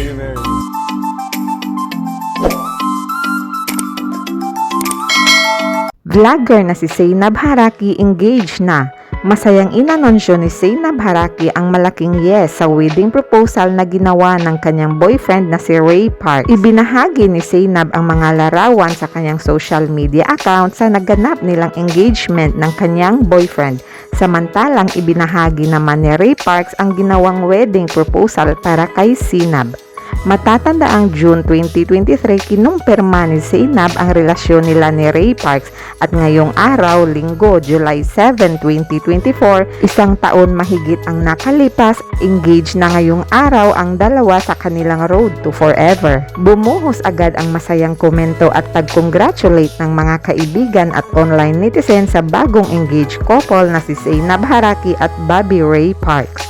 Thank you very much. Vlogger na si Zainab Haraki engaged na. Masayang inanunsyo ni Zainab Haraki ang malaking yes sa wedding proposal na ginawa ng kanyang boyfriend na si Ray Park. Ibinahagi ni Zainab ang mga larawan sa kanyang social media account sa naganap nilang engagement ng kanyang boyfriend. Samantalang ibinahagi naman ni Ray Parks ang ginawang wedding proposal para kay Sinab. Matatanda ang June 2023, kinumpirma ni Zainab ang relasyon nila ni Ray Parks at ngayong araw, linggo, July 7, 2024, isang taon mahigit ang nakalipas, engaged na ngayong araw ang dalawa sa kanilang road to forever. Bumuhos agad ang masayang komento at pag-congratulate ng mga kaibigan at online netizen sa bagong engaged couple na si Zainab Haraki at Bobby Ray Parks.